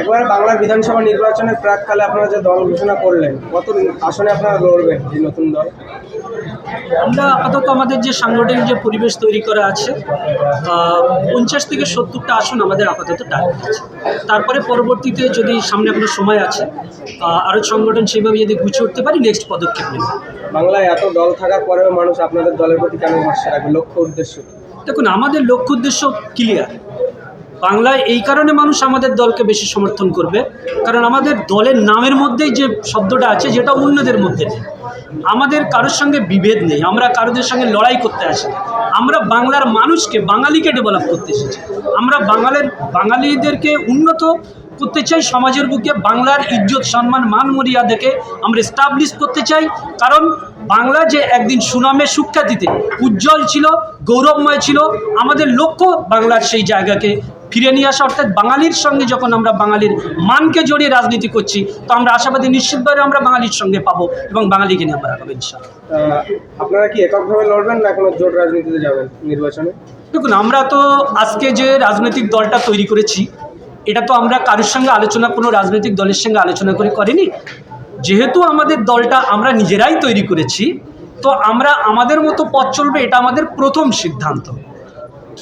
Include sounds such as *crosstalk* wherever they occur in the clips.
একবারে বাংলার বিধানসভা নির্বাচনের প্রাককালে আপনারা যে দল ঘোষণা করলেন কত আসনে আপনারা লড়বেন এই নতুন দল? আমরা আপাতত আমাদের যে সাংগঠনিক যে পরিবেশ তৈরি করা আছে পঞ্চাশ থেকে সত্তরটা আসন আমাদের আপাতত টার্গেট আছে। তারপরে পরবর্তীতে যদি সামনে কোনো সময় আছে আরও সংগঠন সেভাবে যদি গুছিয়ে উঠতে পারি নেক্সট পদক্ষেপ নেব। বাংলায় এত দল থাকার পরেও মানুষ আপনাদের দলের প্রতি কেন ভরসা রাখবে লক্ষ্য উদ্দেশ্য দেখুন আমাদের লক্ষ্য উদ্দেশ্য ক্লিয়ার বাংলায় এই কারণে মানুষ আমাদের দলকে বেশি সমর্থন করবে। কারণ আমাদের দলের নামের মধ্যেই যে শব্দটা আছে, যেটা অন্যদের মধ্যে নেই। আমাদের কারোর সঙ্গে বিভেদ নেই, আমরা কারোদের সঙ্গে লড়াই করতে আসি আমরা বাংলার মানুষকে, বাঙালিকে ডেভেলপ করতে এসেছি। আমরা বাঙালির, বাঙালিদেরকে উন্নত করতে চাই, সমাজের বুকে বাংলার ইজ্জত, সম্মান, মান, মর্যাদাকে আমরা এস্টাবলিশ করতে চাই। কারণ বাংলা যে একদিন সুনামে সুখ্যাতিতে উজ্জ্বল ছিল গৌরবময় ছিল আমাদের লক্ষ্য বাংলার সেই জায়গাকে ফিরে নিয়ে আসা। অর্থাৎ বাঙালির সঙ্গে যখন আমরা বাঙালির মানকে জড়িয়ে রাজনীতি করছি তো আমরা আশাবাদী নিশ্চিতভাবে আমরা বাঙালির সঙ্গে পাবো এবং বাঙালিকে নিয়ে আমরা আগাবো ইনশাআল্লাহ। আপনারা কি এককভাবে লড়বেন না কোনো জোট রাজনীতিতে যাবেন নির্বাচনে? দেখুন আমরা তো আজকে যে রাজনৈতিক দলটা তৈরি করেছি এটা তো আমরা কারোর সঙ্গে আলোচনা কোনো রাজনৈতিক দলের সঙ্গে আলোচনা করে করিনি। যেহেতু আমাদের দলটা আমরা নিজেরাই তৈরি করেছি, তো আমরা আমাদের মতো পথ চলবে এটা আমাদের প্রথম সিদ্ধান্ত।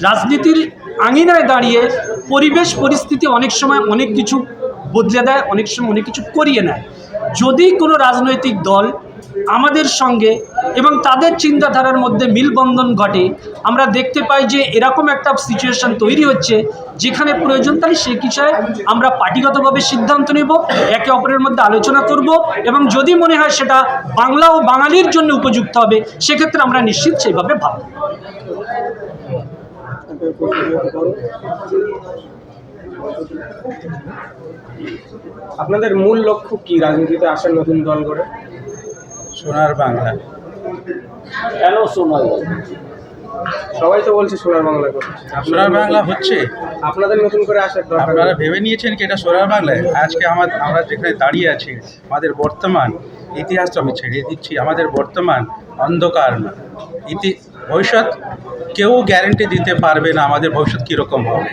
রাজনীতির আঙিনায় দাঁড়িয়ে পরিবেশ পরিস্থিতি অনেক সময় অনেক কিছু বদলে দেয়, অনেক সময় অনেক কিছু করিয়ে নেয়। যদি কোনো রাজনৈতিক দল আমাদের সঙ্গে এবং তাদের চিন্তাধারার মধ্যে মিলবন্ধন ঘটে, আমরা দেখতে পাই যে এরকম একটা সিচুয়েশন তৈরি হচ্ছে, যেখানে প্রয়োজন তাই সে বিষয়ে আমরা পার্টিগতভাবে সিদ্ধান্ত নেব, একে অপরের মধ্যে আলোচনা করব এবং যদি মনে হয় সেটা বাংলা ও বাঙালির জন্য উপযুক্ত হবে, সেক্ষেত্রে আমরা নিশ্চিত সেইভাবে ভাব আপনাদের মূল লক্ষ্য কি রাজনীতিতে আসার নতুন দল করে সোনার বাংলা। কেন সোনার সবাই তো বলছে সোনার বাংলা কথা সোনার বাংলা হচ্ছে। আপনাদের নতুন করে আসার দরকার আপনারা ভেবে নিয়েছেন কি এটা সোনার বাংলায় আজকে আমার আমরা যেখানে দাঁড়িয়ে আছি আমাদের বর্তমান ইতিহাস তো আমি ছেড়ে দিচ্ছি আমাদের বর্তমান অন্ধকার না। ইতি ভবিষ্যৎ কেউ গ্যারেন্টি দিতে পারবে না আমাদের ভবিষ্যৎ কীরকম হবে?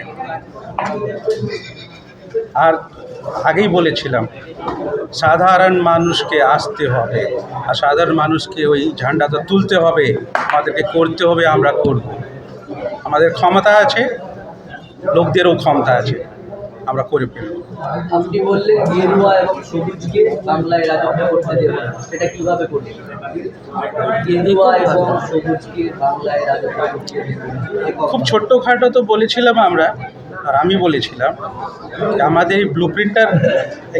আর আগেই বলেছিলাম সাধারণ মানুষকে আসতে হবে আর সাধারণ মানুষকে ওই ঝান্ডাটা তুলতে হবে আমাদেরকে করতে হবে আমরা করব। আমাদের ক্ষমতা আছে লোকদেরও ক্ষমতা আছে আমরা করে ফেলব। আপনি বললেন গেরুয়া এবং সবুজকে বাংলায় রাজত্ব করতে দেব সেটা কীভাবে করবে? গেরুয়া এবং সবুজকে বাংলায় রাজত্ব করতে খুব ছোট্টখাটো তো বলেছিলাম আমরা আর আমি বলেছিলাম আমাদের এই ব্লু প্রিন্টার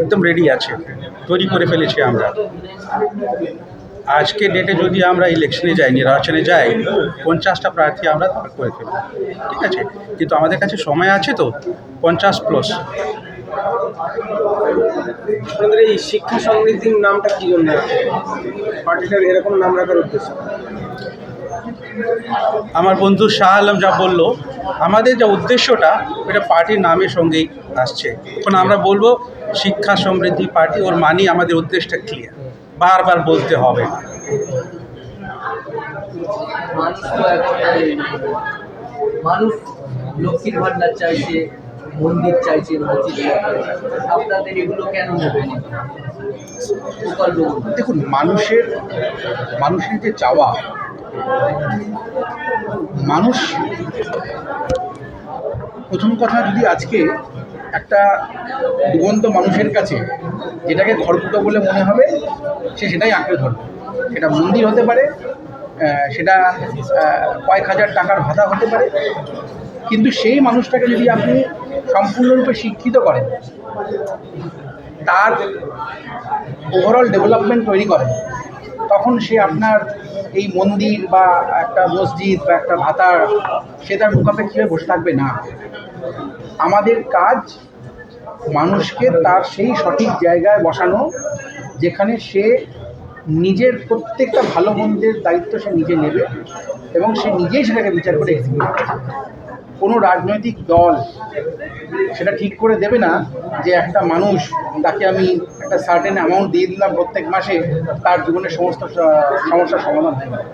একদম রেডি আছে, তৈরি করে ফেলেছি আমরা। আজকে ডেটে যদি আমরা ইলেকশনে যাই, নির্বাচনে যাই, পঞ্চাশটা প্রার্থী আমরা করে ফেলব, ঠিক আছে? কিন্তু আমাদের কাছে সময় আছে তো, পঞ্চাশ প্লাস আপনাদের এই শিক্ষা সমৃদ্ধির নামটা কি জন্য পার্টিটার এরকম নাম রাখার উদ্দেশ্য? আমার বন্ধু শাহ আলম যা বলল আমাদের যে উদ্দেশ্যটা এটা পার্টির নামের সঙ্গেই আসছে। এখন আমরা বলব শিক্ষা সমৃদ্ধি পার্টি ওর মানি আমাদের উদ্দেশ্যটা ক্লিয়ার বারবার বলতে হবে। মানুষ তো এখন মানুষ লক্ষ্মীর ভান্ডার চাইছে মন্দির চাইছে আপনাদের এগুলো কেন নেবেন? দেখুন মানুষের মানুষের যে চাওয়া মানুষ, প্রথম কথা যদি আজকে একটা দুগন্ত মানুষের কাছে যেটাকে খড়কুটো বলে মনে হবে, সে সেটাই আঁকড়ে ধরবে। সেটা মন্দির হতে পারে সেটা কয়েক হাজার টাকার ভাতা হতে পারে। কিন্তু সেই মানুষটাকে যদি আপনি সম্পূর্ণরূপে শিক্ষিত করেন, তার ওভারঅল ডেভেলপমেন্ট তৈরি করেন তখন সে আপনার এই মন্দির বা একটা মসজিদ বা একটা ভাতার, সে তার মুখাপেক্ষি বসে থাকবে না। আমাদের কাজ মানুষকে তার সেই সঠিক জায়গায় বসানো, যেখানে সে নিজের প্রত্যেকটা ভালো মন্দের দায়িত্ব সে নিজে নেবে এবং সে নিজেই সেটাকে বিচার করে এক্সিকিউট কোনো রাজনৈতিক দল সেটা ঠিক করে দেবে না যে একটা মানুষ, তাকে আমি একটা সার্টেন অ্যামাউন্ট দিয়ে দিলাম প্রত্যেক মাসে, তার জীবনের সমস্ত সমস্যার সমাধান হয়ে গেল।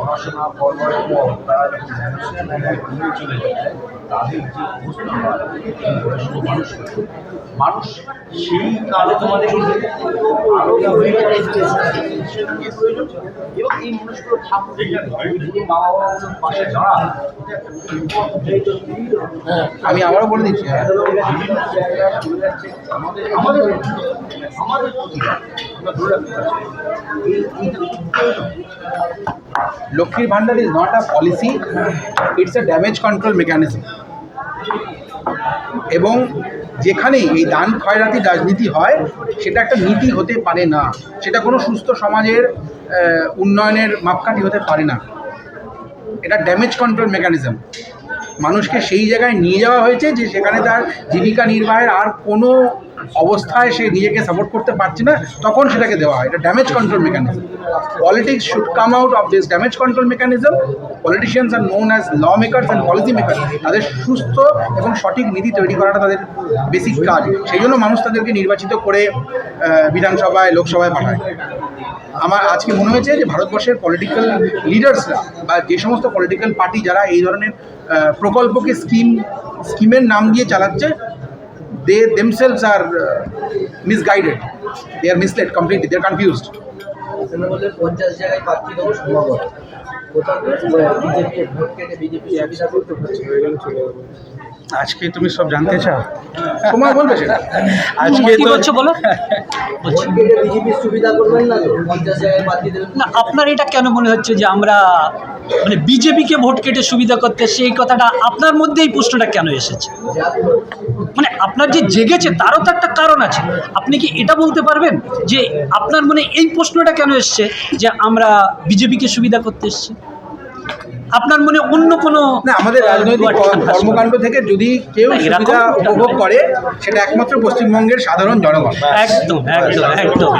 মানুষের মানুষ সেই কালে তোমাদের হয়ে আমি আবারও বলে দিচ্ছি হ্যাঁ। Lakshmir Bhandar is not a policy it's a damage control mechanism এবং যেখানেই এই দান খয়রাতি রাজনীতি হয়, সেটা একটা নীতি হতে পারে না। সেটা কোনো সুস্থ সমাজের উন্নয়নের মাপকাঠি হতে পারে না। এটা ড্যামেজ কন্ট্রোল মেকানিজম মানুষকে সেই জায়গায় নিয়ে যাওয়া হয়েছে যে সেখানে তার জীবিকা নির্বাহের আর কোনো অবস্থায় সে নিজেকে সাপোর্ট করতে পারছে না, তখন সেটাকে দেওয়া হয়। এটা damage control mechanism politics should come out of this damage control mechanism politicians are known as law makers and policy maker তাদের সুস্থ এবং সঠিক নীতি তৈরি করাটা তাদের বেসিক কাজ। সেই জন্য মানুষ তাদেরকে নির্বাচিত করে বিধানসভায়, লোকসভায় পাঠায়। আমার আজকে মনে হয়েছে যে ভারতবর্ষের পলিটিক্যাল লিডার্সরা বা যে সমস্ত পলিটিক্যাল পার্টি যারা এই ধরনের প্রকল্পকে স্কিম, স্কিমের নাম দিয়ে চালাচ্ছে। They themselves are misguided they are misled completely they are confused আজকে তুমি সব জানতে চাও? সময় বলবে সেটা? আজকে তো বলছো বলো? *laughs* না আপনার এটা কেন মনে হচ্ছে যে আমরা মানে বিজেপিকে ভোট কেটে সুবিধা করতে সেই কথাটা আপনার মধ্যে এই প্রশ্নটা কেন এসেছে? মানে আপনার যে জেগেছে তারও তো একটা কারণ আছে। আপনি কি এটা বলতে পারবেন যে আপনার মনে এই প্রশ্নটা কেন এসছে যে আমরা বিজেপিকে সুবিধা করতে এসেছি? আপনার মনে অন্য কোনো না আমাদের রাজনৈতিক কর্মকাণ্ড থেকে যদি কেউ সুবিধা উপভোগ করে সেটা একমাত্র পশ্চিমবঙ্গের সাধারণ জনগণ। একদম একদম একদম।